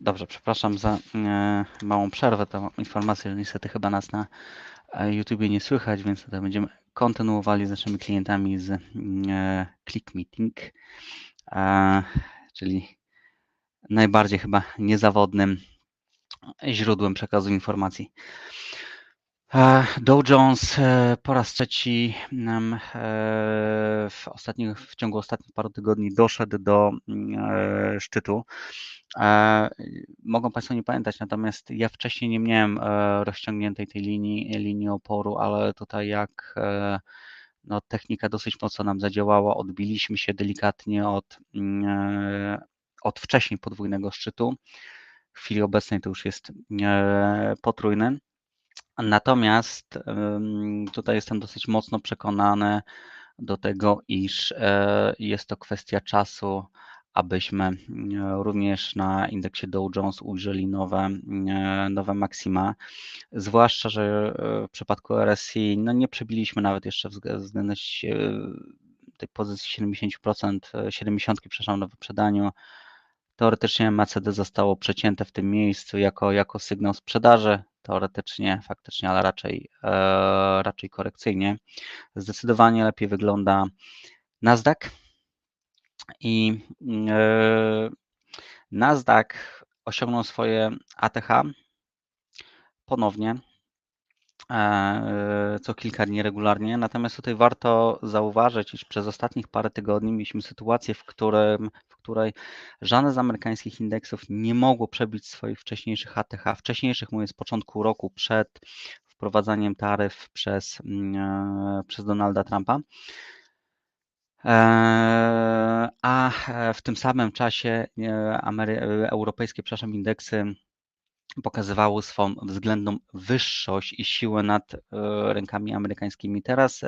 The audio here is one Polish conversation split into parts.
Dobrze, przepraszam za e, małą przerwę. To informacja, że niestety chyba nas na e, YouTubie nie słychać, więc tutaj będziemy kontynuowali z naszymi klientami z e, Click Meeting, czyli najbardziej chyba niezawodnym źródłem przekazu informacji. Dow Jones po raz trzeci w, ostatnich, w ciągu ostatnich paru tygodni doszedł do szczytu. Mogą Państwo nie pamiętać, natomiast ja wcześniej nie miałem rozciągniętej tej linii, linii oporu, ale tutaj jak no, technika dosyć mocno nam zadziałała, odbiliśmy się delikatnie od, mm, od wcześniej podwójnego szczytu. W chwili obecnej to już jest potrójny. Natomiast tutaj jestem dosyć mocno przekonany do tego, iż e, jest to kwestia czasu, abyśmy e, również na indeksie Dow Jones ujrzeli nowe, e, nowe maksima. Zwłaszcza, że w przypadku RSI no nie przebiliśmy nawet jeszcze względem tej pozycji 70%, 70, przepraszam, na wyprzedaniu. Teoretycznie MACD zostało przecięte w tym miejscu jako, jako sygnał sprzedaży teoretycznie, faktycznie, ale raczej, e, raczej korekcyjnie. Zdecydowanie lepiej wygląda Nasdaq i e, Nasdaq osiągnął swoje ATH ponownie e, co kilka dni regularnie. Natomiast tutaj warto zauważyć, iż przez ostatnich parę tygodni mieliśmy sytuację, w, którym, w której żadne z amerykańskich indeksów nie mogło przebić swoich wcześniejszych ATH, wcześniejszych mówię z początku roku przed wprowadzaniem taryf przez, mm, e, przez Donalda Trumpa. E, a w tym samym czasie e, Amery europejskie przepraszam, indeksy pokazywały swą względną wyższość i siłę nad rynkami amerykańskimi. Teraz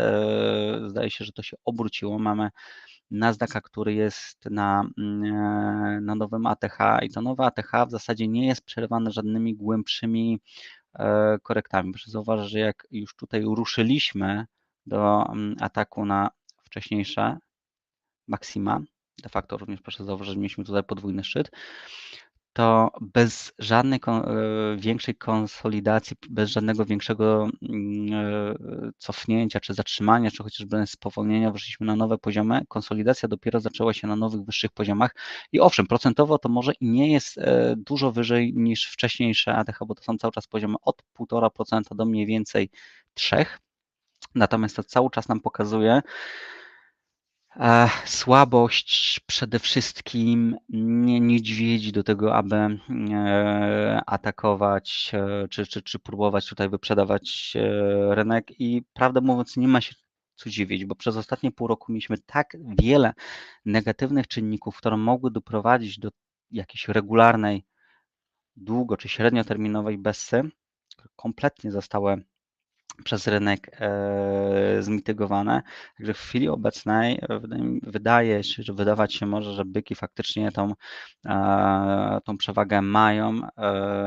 zdaje się, że to się obróciło. Mamy Nasdaqa, który jest na, mm, e, na nowym ATH i to nowe ATH w zasadzie nie jest przerywane żadnymi głębszymi e, korektami. Proszę zauważyć, że jak już tutaj ruszyliśmy do mm, ataku na wcześniejsze maksima, de facto również proszę zauważyć, że mieliśmy tutaj podwójny szczyt, to bez żadnej e, większej konsolidacji, bez żadnego większego mm, e, cofnięcia, czy zatrzymania, czy chociażby spowolnienia weszliśmy na nowe poziomy. Konsolidacja dopiero zaczęła się na nowych, wyższych poziomach i owszem, procentowo to może i nie jest e, dużo wyżej niż wcześniejsze ATH, bo to są cały czas poziomy od 1,5% do mniej więcej 3%. Natomiast to cały czas nam pokazuje, słabość przede wszystkim nie niedźwiedzi do tego, aby e, atakować e, czy, czy, czy próbować tutaj wyprzedawać rynek. I prawdę mówiąc nie ma się co dziwić, bo przez ostatnie pół roku mieliśmy tak wiele negatywnych czynników, które mogły doprowadzić do jakiejś regularnej, długo czy średnioterminowej bessy, kompletnie zostały przez rynek e, zmitygowane. Także w chwili obecnej e, wydaje się, że wydawać się może, że byki faktycznie tą, e, tą przewagę mają,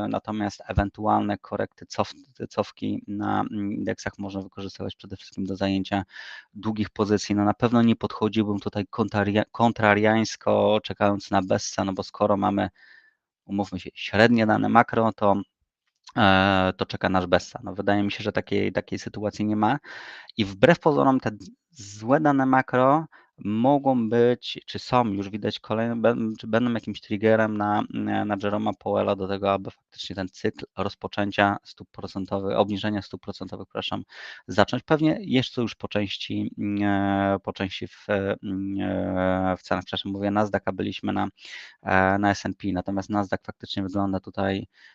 natomiast ewentualne korekty cof, cofki na indeksach można wykorzystywać przede wszystkim do zajęcia długich pozycji. No na pewno nie podchodziłbym tutaj kontrariańsko czekając na Bessa, no bo skoro mamy umówmy się, średnie dane makro, to to czeka nasz Bessa. No wydaje mi się, że takiej, takiej sytuacji nie ma. I wbrew pozorom te złe dane makro mogą być, czy są już widać kolejne, czy będą jakimś triggerem na, na Jeroma Powella do tego, aby faktycznie ten cykl rozpoczęcia stóp procentowych, obniżenia stóp procentowych, przepraszam, zacząć. Pewnie jest to już po części, e, po części w, e, w cenach, przepraszam, mówię Nasdaq, byliśmy na, na S&P, natomiast Nasdaq faktycznie wygląda tutaj E,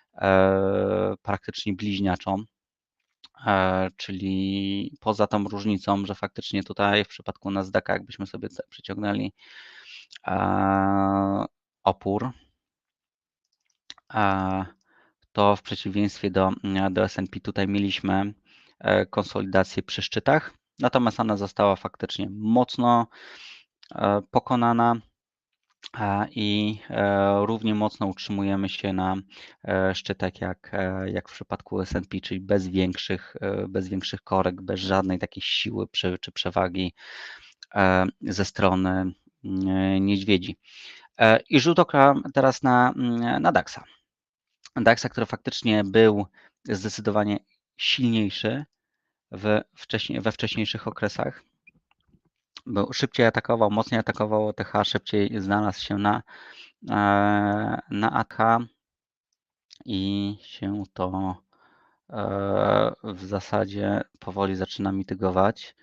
praktycznie bliźniaczą, e, czyli poza tą różnicą, że faktycznie tutaj w przypadku Nasdaqa, jakbyśmy sobie przyciągnęli e, opór, to w przeciwieństwie do, do S&P tutaj mieliśmy konsolidację przy szczytach, natomiast ona została faktycznie mocno pokonana i e, równie mocno utrzymujemy się na e, szczytach jak, e, jak w przypadku S&P, czyli bez większych, bez większych korek, bez żadnej takiej siły czy przewagi ze strony niedźwiedzi. I rzut oka teraz na, mm, na DAX-a. DAX-a, który faktycznie był zdecydowanie silniejszy we, wcześniej, we wcześniejszych okresach. Był szybciej atakował, mocniej atakował OTH, szybciej znalazł się na, na ATH i się to w zasadzie powoli zaczyna mitygować,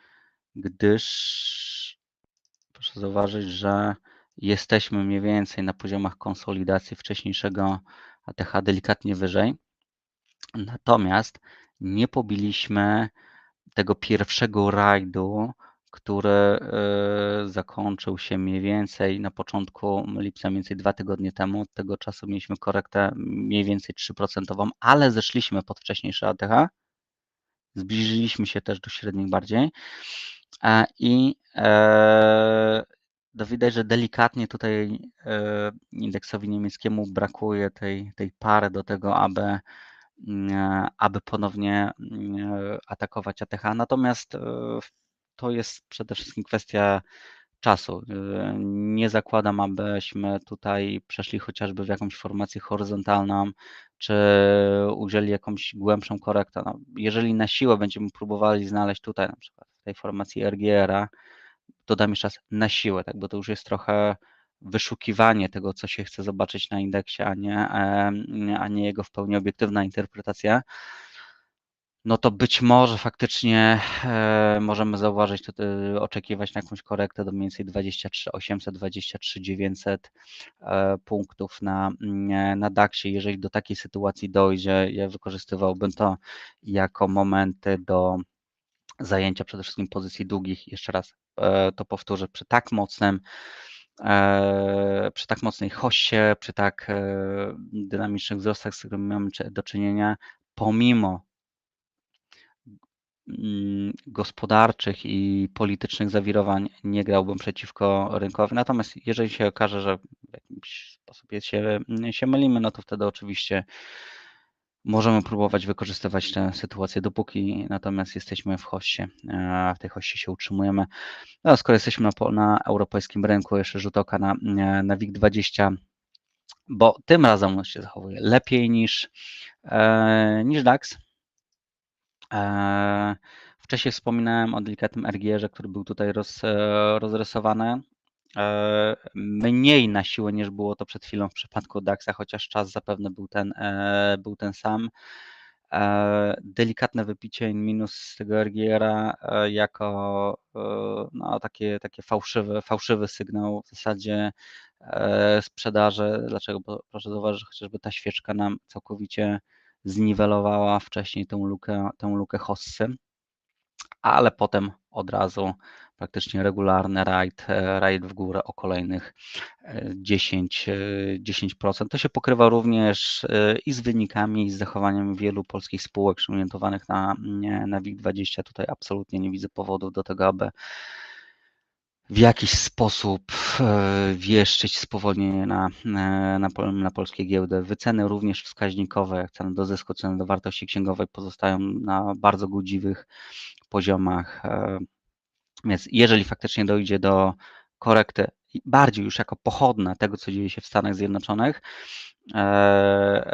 gdyż proszę zauważyć, że jesteśmy mniej więcej na poziomach konsolidacji wcześniejszego ATH delikatnie wyżej. Natomiast nie pobiliśmy tego pierwszego rajdu, który e, zakończył się mniej więcej na początku lipca, mniej więcej dwa tygodnie temu. Od tego czasu mieliśmy korektę mniej więcej 3%, ale zeszliśmy pod wcześniejszy ATH. Zbliżyliśmy się też do średnich bardziej. E, I e, no widać, że delikatnie tutaj indeksowi niemieckiemu brakuje tej, tej pary do tego, aby mm, aby ponownie mm, atakować ATH. Natomiast to jest przede wszystkim kwestia czasu. Nie zakładam, abyśmy tutaj przeszli chociażby w jakąś formację horyzontalną, czy udzieli jakąś głębszą korektę. No, jeżeli na siłę będziemy próbowali znaleźć tutaj na przykład w tej formacji RGR-a, to dam jeszcze raz na siłę, tak, bo to już jest trochę wyszukiwanie tego, co się chce zobaczyć na indeksie, a nie, a nie jego w pełni obiektywna interpretacja no to być może faktycznie e, możemy zauważyć, to, e, oczekiwać na jakąś korektę do mniej więcej 23 800, 23 900 e, punktów na, mm, na DAX-ie. Jeżeli do takiej sytuacji dojdzie, ja wykorzystywałbym to jako momenty do zajęcia przede wszystkim pozycji długich. Jeszcze raz e, to powtórzę, przy tak mocnym e, przy tak mocnej hoście, przy tak e, dynamicznych wzrostach, z którymi mamy do czynienia, pomimo gospodarczych i politycznych zawirowań nie grałbym przeciwko rynkowi. Natomiast jeżeli się okaże, że w jakiś sposób się, się mylimy, no to wtedy oczywiście możemy próbować wykorzystywać tę sytuację, dopóki natomiast jesteśmy w hoście, w tej hoście się utrzymujemy. No, skoro jesteśmy na, na europejskim rynku, jeszcze rzut oka na, na WIG20, bo tym razem on się zachowuje lepiej niż, e, niż DAX. E, wcześniej wspominałem o delikatnym RGR-ze, który był tutaj roz, e, rozrysowany. E, mniej na siłę niż było to przed chwilą w przypadku DAX-a, chociaż czas zapewne był ten, był ten sam. Delikatne wypicie minus z tego RGR-a jako no, takie, takie fałszywy, fałszywy sygnał w zasadzie sprzedaży. Dlaczego? Bo proszę zauważyć, że chociażby ta świeczka nam całkowicie zniwelowała wcześniej tę lukę, tę lukę Hossy, ale potem od razu praktycznie regularny rajd, rajd w górę o kolejnych 10, e, 10%. E, to się pokrywa również e, i z wynikami, i z zachowaniem wielu polskich spółek przyjmowanych na, na WIG20. Tutaj absolutnie nie widzę powodów do tego, aby w jakiś sposób e, wieszczyć spowolnienie na, e, na, na polskie giełdy. Wyceny również wskaźnikowe, jak ceny do zysku, ceny do wartości księgowej pozostają na bardzo godziwych poziomach. E, więc jeżeli faktycznie dojdzie do korekty, bardziej już jako pochodna tego, co dzieje się w Stanach Zjednoczonych,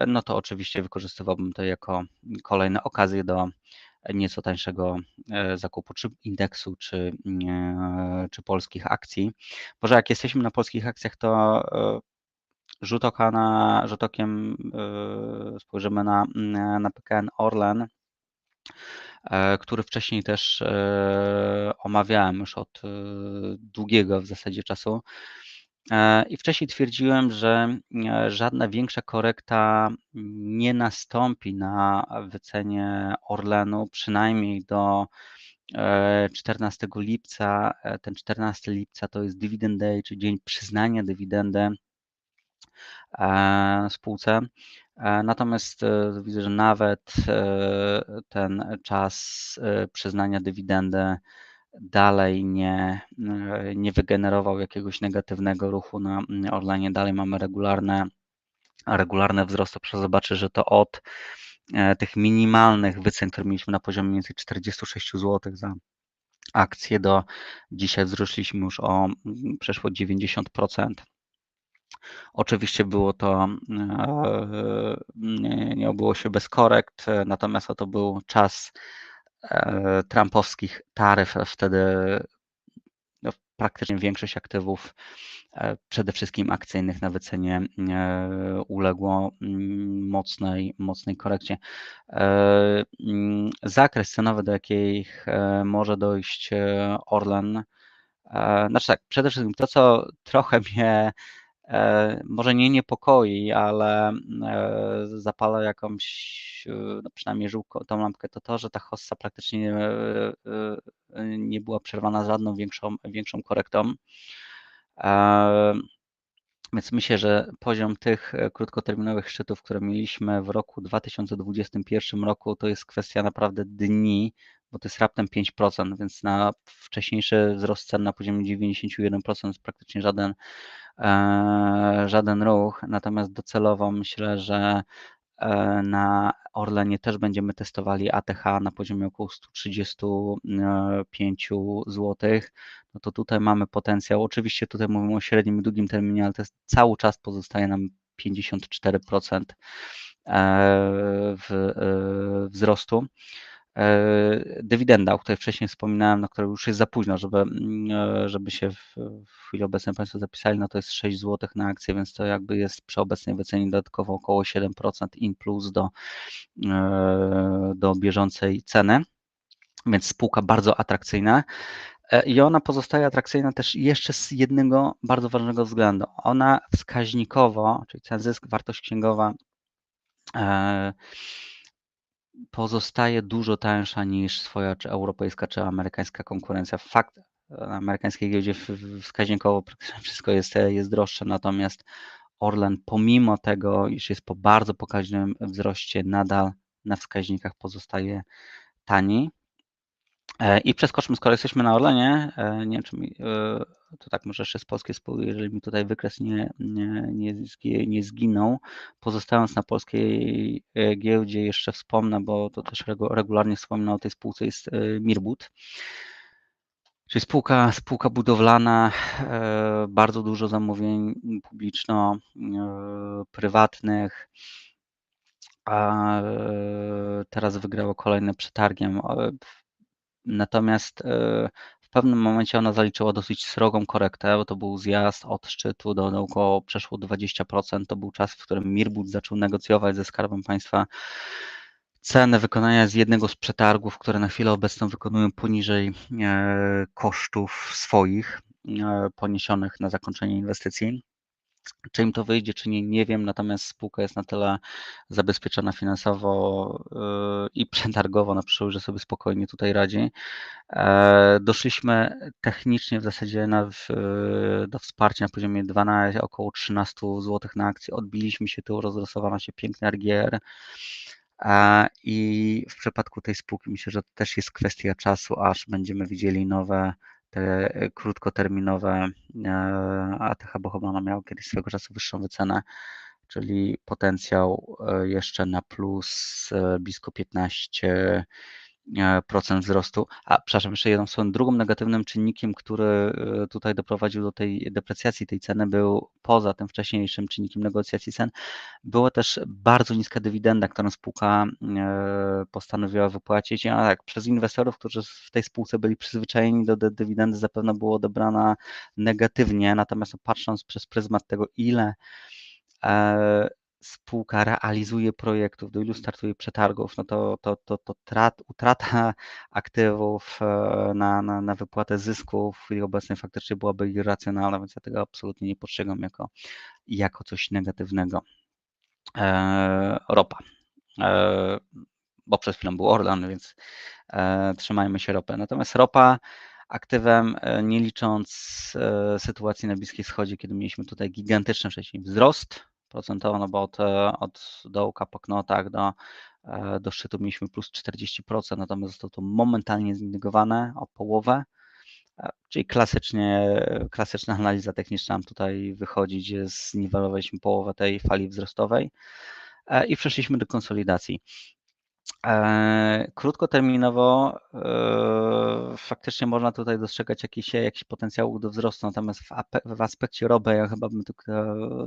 no to oczywiście wykorzystywałbym to jako kolejne okazje do nieco tańszego e, zakupu czy indeksu, czy, czy polskich akcji. Może jak jesteśmy na polskich akcjach, to e, rzut oka na, rzut okiem e, spojrzymy na, na PKN Orlen, który wcześniej też omawiałem już od długiego w zasadzie czasu. E, I wcześniej twierdziłem, że e, żadna większa korekta nie nastąpi na wycenie Orlenu, przynajmniej do 14 e, lipca. Ten 14 lipca to jest dividend day, czyli dzień przyznania dywidendy spółce. Natomiast widzę, że nawet ten czas przyznania dywidendy dalej nie, nie wygenerował jakiegoś negatywnego ruchu na Orlenie, dalej mamy regularne, regularne wzrosty. Proszę zobaczyć, że to od e, tych minimalnych wycen, które mieliśmy na poziomie mniej więcej 46 zł za akcję do dzisiaj wzrośliśmy już o przeszło 90%. Oczywiście było to, nie, nie obyło się bez korekt, natomiast to był czas trumpowskich taryf. Wtedy no, praktycznie większość aktywów, przede wszystkim akcyjnych na wycenie uległo mm, mocnej, mocnej korekcie. Mm, zakres cenowy, do jakich może dojść Orlen, znaczy tak, przede wszystkim to, co trochę mnie E, może nie niepokoi, ale e, zapala jakąś, no przynajmniej żółką tą lampkę, to to, że ta hossa praktycznie e, nie była przerwana żadną większą, większą korektą. Więc myślę, że poziom tych krótkoterminowych szczytów, które mieliśmy w roku 2021 roku, to jest kwestia naprawdę dni, bo to jest raptem 5%, więc na wcześniejszy wzrost cen na poziomie 91% jest praktycznie żaden, e, żaden ruch. Natomiast docelowo myślę, że e, na Orlenie też będziemy testowali ATH na poziomie około 135 zł. No to tutaj mamy potencjał. Oczywiście tutaj mówimy o średnim i długim terminie, ale to jest, cały czas pozostaje nam 54% e, w, wzrostu. E, dywidenda, o której wcześniej wspominałem, na której już jest za późno, żeby, mm, e, żeby się w, w chwili obecnej Państwo zapisali, no to jest 6 zł na akcję, więc to jakby jest przy obecnej wycenie dodatkowo około 7% in plus do, e, do bieżącej ceny, więc spółka bardzo atrakcyjna. I ona pozostaje atrakcyjna też jeszcze z jednego bardzo ważnego względu. Ona wskaźnikowo, czyli ten zysk, wartość księgowa, pozostaje dużo tańsza niż swoja czy europejska, czy amerykańska konkurencja. Fakt, na amerykańskiej giełdzie wskaźnikowo wszystko jest, jest droższe, natomiast Orlen pomimo tego, iż jest po bardzo pokaźnym wzroście, nadal na wskaźnikach pozostaje tani. E, I przeskoczmy, skoro jesteśmy na Orlenie, e, nie wiem, czy mi, e, to tak może jeszcze z polskiej spółki, jeżeli mi tutaj wykres nie, nie, nie, zginął, pozostając na polskiej giełdzie jeszcze wspomnę, bo to też regularnie wspominam o tej spółce, jest Mirbut. Czyli spółka, spółka budowlana, bardzo dużo zamówień publiczno-prywatnych, a teraz wygrało kolejne przetargiem Natomiast e, w pewnym momencie ona zaliczyła dosyć srogą korektę, bo to był zjazd od szczytu do, do około przeszło 20%. To był czas, w którym Mirbut zaczął negocjować ze Skarbem Państwa cenę wykonania z jednego z przetargów, które na chwilę obecną wykonują poniżej e, kosztów swoich e, poniesionych na zakończenie inwestycji. Czy im to wyjdzie, czy nie, nie wiem, natomiast spółka jest na tyle zabezpieczona finansowo yy, i przetargowo na przyszłość, że sobie spokojnie tutaj radzi. E, doszliśmy technicznie w zasadzie na, do wsparcia na poziomie 12, około 13 zł na akcję. Odbiliśmy się tu, rozrysowano się piękny RGR. E, I w przypadku tej spółki myślę, że to też jest kwestia czasu, aż będziemy widzieli nowe te krótkoterminowe ATH Bohomana miało kiedyś swego czasu wyższą wycenę, czyli potencjał e, jeszcze na plus e, blisko 15 E, procent wzrostu. A przepraszam, jeszcze jedną swoją drugą negatywnym czynnikiem, który e, tutaj doprowadził do tej deprecjacji tej ceny, był poza tym wcześniejszym czynnikiem negocjacji cen, była też bardzo niska dywidenda, którą spółka e, postanowiła wypłacić. A tak, przez inwestorów, którzy w tej spółce byli przyzwyczajeni do dywidendy, zapewne było odebrana negatywnie, natomiast patrząc przez pryzmat tego, ile spółka realizuje projektów, do ilu startuje przetargów, no to, to, to, to trat, utrata aktywów e, na, na, na wypłatę zysków w chwili obecnej faktycznie byłaby irracjonalna, więc ja tego absolutnie nie postrzegam jako, jako coś negatywnego. E, ropa. E, bo przed chwilą był Orlan, więc e, trzymajmy się ropę. Natomiast ropa aktywem, e, nie licząc e, sytuacji na Bliskim Wschodzie, kiedy mieliśmy tutaj gigantyczny wcześniej wzrost procentowo, no bo od, od dołka po knotach do, e, do szczytu mieliśmy plus 40%, natomiast zostało to momentalnie znegowane o połowę. E, czyli klasycznie, klasyczna analiza techniczna nam tutaj wychodzi, gdzie zniwelowaliśmy połowę tej fali wzrostowej e, i przeszliśmy do konsolidacji. E, krótkoterminowo e, faktycznie można tutaj dostrzegać jakiś, jakiś potencjał do wzrostu, natomiast w, w aspekcie ROBE ja chyba bym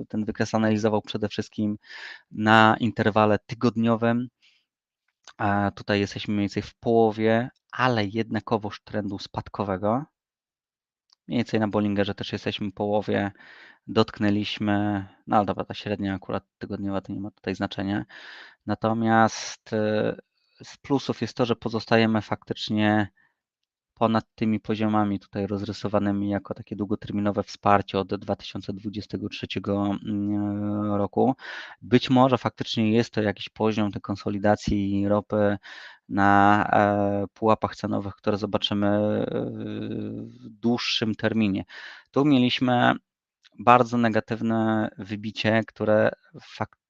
ten wykres analizował przede wszystkim na interwale tygodniowym. Tutaj jesteśmy mniej więcej w połowie, ale jednakowoż trendu spadkowego. Mniej więcej na Bollingerze też jesteśmy w połowie, dotknęliśmy, no dobra, ta średnia akurat tygodniowa to nie ma tutaj znaczenia. Natomiast e, z plusów jest to, że pozostajemy faktycznie ponad tymi poziomami tutaj rozrysowanymi jako takie długoterminowe wsparcie od 2023 mm, roku. Być może faktycznie jest to jakiś poziom tej konsolidacji ropy na e, pułapach cenowych, które zobaczymy w dłuższym terminie. Tu mieliśmy bardzo negatywne wybicie, które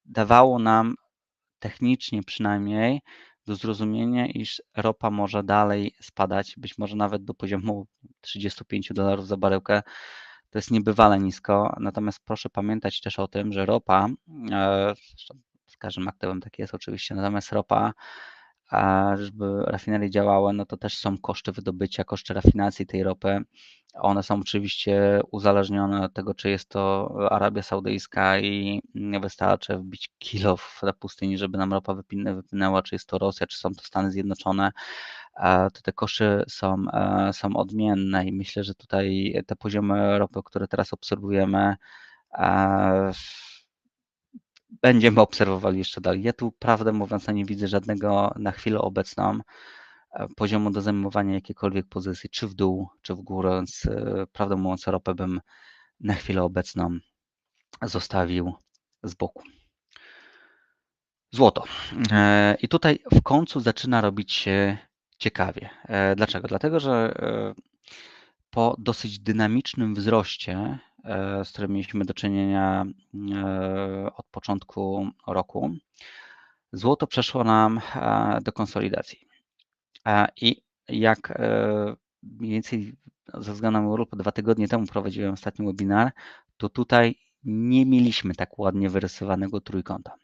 dawało nam technicznie przynajmniej do zrozumienia, iż ropa może dalej spadać, być może nawet do poziomu 35 dolarów za baryłkę. To jest niebywale nisko, natomiast proszę pamiętać też o tym, że ropa, e, z każdym aktywem tak jest oczywiście, natomiast ropa, żeby rafinerie działały, no to też są koszty wydobycia, koszty rafinacji tej ropy. One są oczywiście uzależnione od tego, czy jest to Arabia Saudyjska i nie wystarczy wbić kilo w pustyni, żeby nam ropa wypłynęła, czy jest to Rosja, czy są to Stany Zjednoczone. To te koszty są, e, są odmienne i myślę, że tutaj te poziomy ropy, które teraz obserwujemy, e, będziemy obserwowali jeszcze dalej. Ja tu, prawdę mówiąc, nie widzę żadnego na chwilę obecną E, poziomu do zajmowania jakiejkolwiek pozycji, czy w dół, czy w górę, więc e, prawdę mówiąc ropę bym na chwilę obecną zostawił z boku. Złoto. E, I tutaj w końcu zaczyna robić się ciekawie. Dlaczego? Dlatego, że po dosyć dynamicznym wzroście, z którym mieliśmy do czynienia od początku roku, złoto przeszło nam do konsolidacji. I jak e, mniej więcej ze względu na Europę dwa tygodnie temu prowadziłem ostatni webinar, to tutaj nie mieliśmy tak ładnie wyrysowanego trójkąta.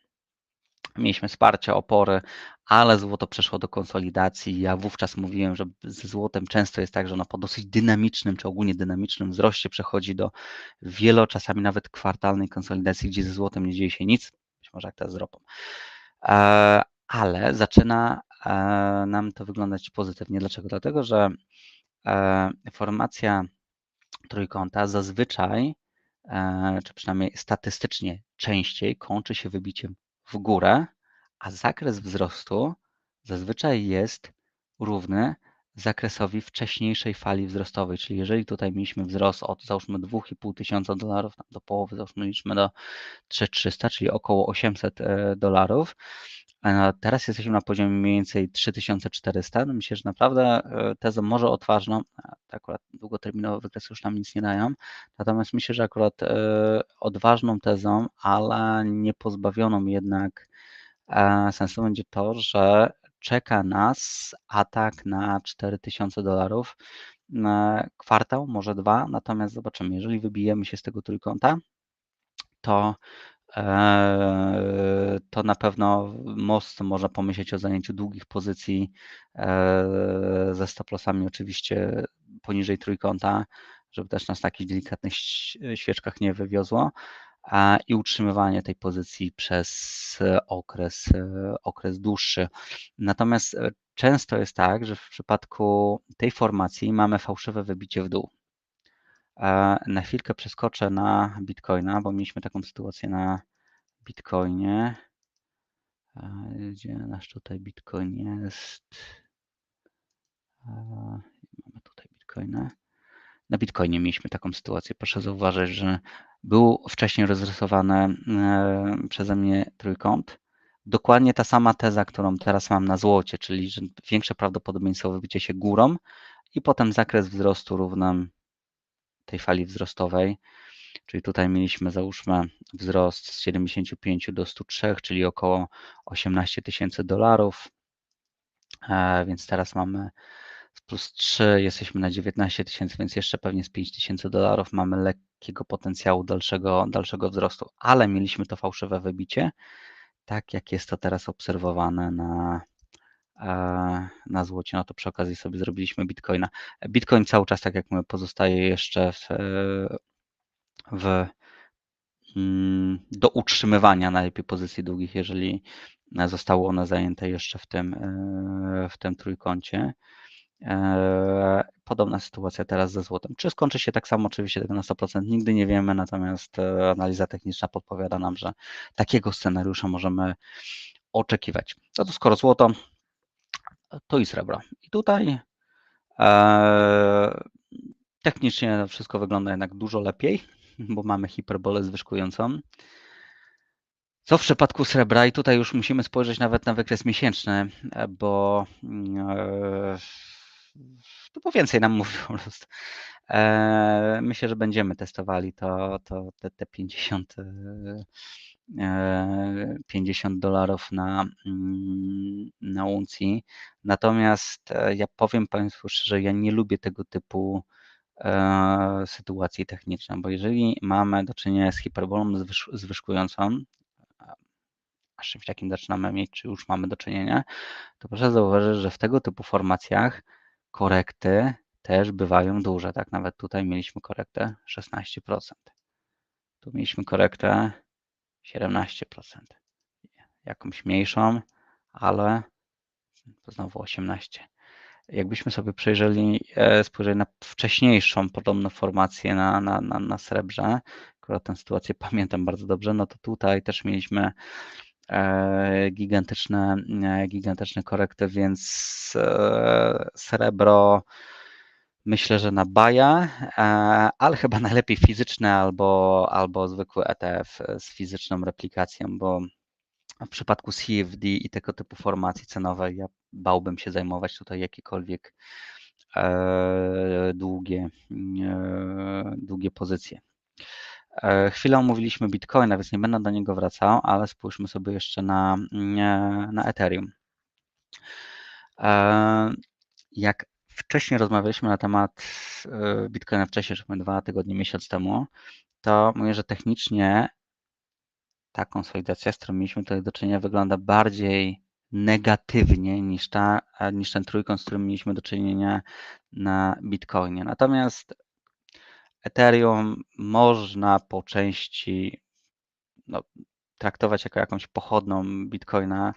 Mieliśmy wsparcie, opory, ale złoto przeszło do konsolidacji. Ja wówczas mówiłem, że ze złotem często jest tak, że ono po dosyć dynamicznym, czy ogólnie dynamicznym wzroście przechodzi do wielo, czasami nawet kwartalnej konsolidacji, gdzie ze złotem nie dzieje się nic, być może jak teraz z ropą. E, ale zaczyna e, nam to wyglądać pozytywnie. Dlaczego? Dlatego, że e, formacja trójkąta zazwyczaj, czy przynajmniej statystycznie częściej kończy się wybiciem w górę, a zakres wzrostu zazwyczaj jest równy zakresowi wcześniejszej fali wzrostowej, czyli jeżeli tutaj mieliśmy wzrost od załóżmy 2,5 tysiąca dolarów do połowy, załóżmy liczmy do 3300, czyli około 800 dolarów, Teraz jesteśmy na poziomie mniej więcej 3400. No myślę, że naprawdę e, tezą może odważną, akurat długoterminowe wykresy już nam nic nie dają, natomiast myślę, że akurat e, odważną tezą, ale nie pozbawioną jednak e, sensu będzie to, że czeka nas atak na 4000 dolarów kwartał, może dwa, natomiast zobaczymy, jeżeli wybijemy się z tego trójkąta, to to na pewno most można pomyśleć o zajęciu długich pozycji eee, ze stoplosami oczywiście poniżej trójkąta, żeby też nas na takich delikatnych świeczkach nie wywiozło i utrzymywanie tej pozycji przez okres, okres dłuższy. Natomiast e, często jest tak, że w przypadku tej formacji mamy fałszywe wybicie w dół. Na chwilkę przeskoczę na Bitcoina, bo mieliśmy taką sytuację na Bitcoinie. Gdzie nasz tutaj Bitcoin jest? Mamy tutaj Bitcoina. Na Bitcoinie mieliśmy taką sytuację. Proszę zauważyć, że był wcześniej rozrysowany e, przeze mnie trójkąt. Dokładnie ta sama teza, którą teraz mam na złocie, czyli że większe prawdopodobieństwo wybicie się górą i potem zakres wzrostu równy tej fali wzrostowej, czyli tutaj mieliśmy załóżmy wzrost z 75 do 103, czyli około 18 tysięcy dolarów, e, więc teraz mamy plus 3, jesteśmy na 19 tysięcy, więc jeszcze pewnie z 5 tysięcy dolarów mamy lekkiego potencjału dalszego, dalszego wzrostu, ale mieliśmy to fałszywe wybicie, tak jak jest to teraz obserwowane na na złocie, no to przy okazji sobie zrobiliśmy Bitcoina. Bitcoin cały czas, tak jak mówię, pozostaje jeszcze w, w mm, do utrzymywania najlepiej pozycji długich, jeżeli zostały one zajęte jeszcze w tym, w tym trójkącie. Podobna sytuacja teraz ze złotem. Czy skończy się tak samo? Oczywiście tego na 100% nigdy nie wiemy, natomiast e, analiza techniczna podpowiada nam, że takiego scenariusza możemy oczekiwać. No to skoro złoto, to i srebro. I tutaj e, technicznie wszystko wygląda jednak dużo lepiej, bo mamy hiperbolę zwyżkującą. Co w przypadku srebra? I tutaj już musimy spojrzeć nawet na wykres miesięczny, e, bo e, to bo więcej nam mówi po prostu. E, myślę, że będziemy testowali to, to te, te 50, 50 dolarów na, mm, na uncji. Natomiast ja powiem Państwu szczerze, ja nie lubię tego typu sytuacji technicznej, bo jeżeli mamy do czynienia z hiperbolą zwyżkującą, z czymś takim zaczynamy mieć, czy już mamy do czynienia, to proszę zauważyć, że w tego typu formacjach korekty też bywają duże. Tak, nawet tutaj mieliśmy korektę 16%. Tu mieliśmy korektę 17%. Jakąś mniejszą, ale to znowu 18%. Jakbyśmy sobie przejrzeli, e, spojrzeli na wcześniejszą podobną formację na, na, na, na srebrze, akurat tę sytuację pamiętam bardzo dobrze, no to tutaj też mieliśmy E, gigantyczne, e, gigantyczne korekty, więc srebro myślę, że na baja, ale chyba najlepiej fizyczne albo, albo zwykły ETF z fizyczną replikacją, bo w przypadku CFD i tego typu formacji cenowej ja bałbym się zajmować tutaj jakiekolwiek długie, długie pozycje. E, chwilę omówiliśmy Bitcoina, więc nie będę do niego wracał, ale spójrzmy sobie jeszcze na, na Ethereum. E, jak wcześniej rozmawialiśmy na temat e, Bitcoina wcześniej, że dwa tygodnie, miesiąc temu, to mówię, że technicznie ta konsolidacja, z którą mieliśmy tutaj do czynienia, wygląda bardziej negatywnie niż, ta, niż ten trójkąt, z którym mieliśmy do czynienia na Bitcoinie. Natomiast Ethereum można po części no, traktować jako jakąś pochodną Bitcoina,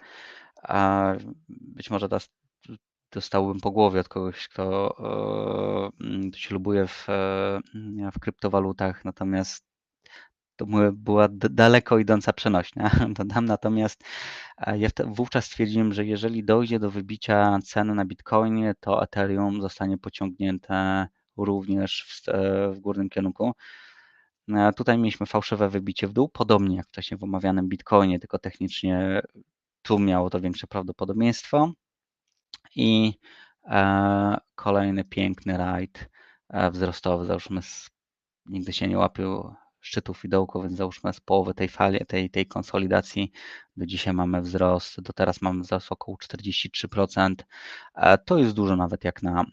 być może dostałbym po głowie od kogoś, kto e, ślubuje w, e, w kryptowalutach, natomiast to była daleko idąca przenośnia. Dodam natomiast ja wówczas stwierdziłem, że jeżeli dojdzie do wybicia ceny na Bitcoinie, to Ethereum zostanie pociągnięte również w, e, w górnym kierunku. E, tutaj mieliśmy fałszywe wybicie w dół, podobnie jak wcześniej w omawianym Bitcoinie, tylko technicznie tu miało to większe prawdopodobieństwo. I e, kolejny piękny rajd wzrostowy, załóżmy, nigdy się nie łapił szczytów i dołków, więc załóżmy z połowy tej fali, tej, tej konsolidacji do dzisiaj mamy wzrost, do teraz mamy wzrost około 43%. E, to jest dużo nawet jak na,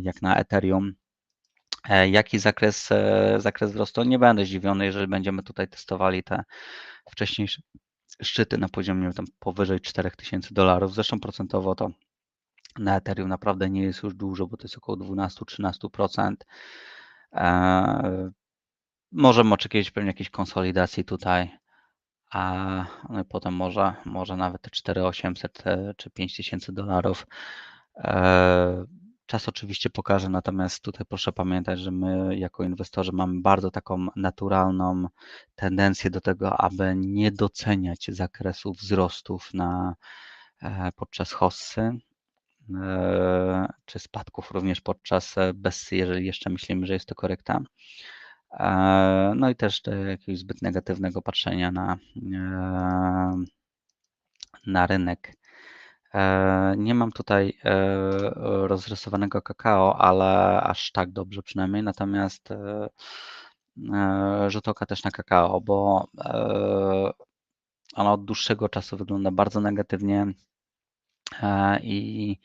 jak na Ethereum. E, jaki zakres, e, zakres wzrostu? Nie będę zdziwiony, jeżeli będziemy tutaj testowali te wcześniejsze szczyty na poziomie tam powyżej 4000 dolarów. Zresztą procentowo to na Ethereum naprawdę nie jest już dużo, bo to jest około 12-13%. Możemy oczekiwać pewnie jakiejś konsolidacji tutaj, a no potem może, może nawet te 4800 e, czy 5000 dolarów. E, czas oczywiście pokaże, natomiast tutaj proszę pamiętać, że my jako inwestorzy mamy bardzo taką naturalną tendencję do tego, aby nie doceniać zakresu wzrostów na, e, podczas hossy czy spadków również podczas bessy, jeżeli jeszcze myślimy, że jest to korekta. E, no i też jakiegoś zbyt negatywnego patrzenia na, e, na rynek. E, nie mam tutaj rozrysowanego kakao, ale aż tak dobrze przynajmniej, natomiast rzut oka też na kakao, bo ono od dłuższego czasu wygląda bardzo negatywnie i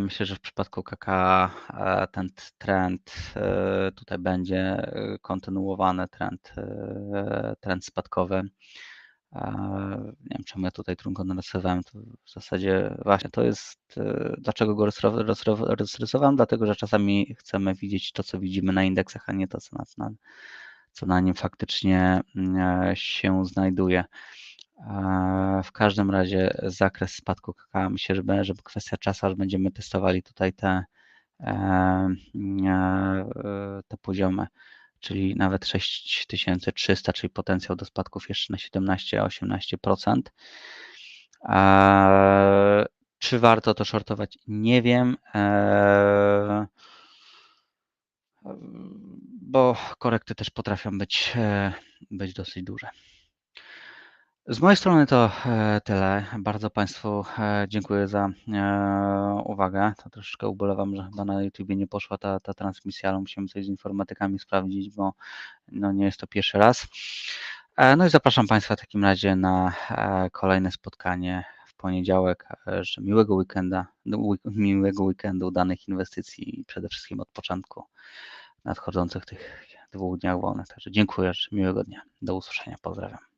Myślę, że w przypadku KK e, ten trend e, tutaj będzie e, kontynuowany, trend, trend spadkowy. Nie wiem, czemu ja tutaj trunko narysowałem. To w zasadzie właśnie to jest, e, dlaczego go rozrysowałem? Dlatego, że czasami chcemy widzieć to, co widzimy na indeksach, a nie to, co na, co na nim faktycznie mm, się znajduje. W każdym razie zakres spadku KK myślę, że żeby kwestia czasu, aż będziemy testowali tutaj te, te poziomy czyli nawet 6300, czyli potencjał do spadków jeszcze na 17-18%. Czy warto to shortować? Nie wiem, e, bo korekty też potrafią być, e, być dosyć duże. Z mojej strony to e, tyle. Bardzo Państwu e, dziękuję za e, uwagę. To troszeczkę ubolewam, że chyba na YouTube nie poszła ta, ta transmisja, ale musimy coś z informatykami sprawdzić, bo no nie jest to pierwszy raz. No i zapraszam Państwa w takim razie na kolejne spotkanie w poniedziałek. Życzę miłego weekenda, miłego weekendu danych inwestycji i przede wszystkim odpoczynku nadchodzących tych dwóch dniach wolnych. Także dziękuję, miłego dnia. Do usłyszenia. Pozdrawiam.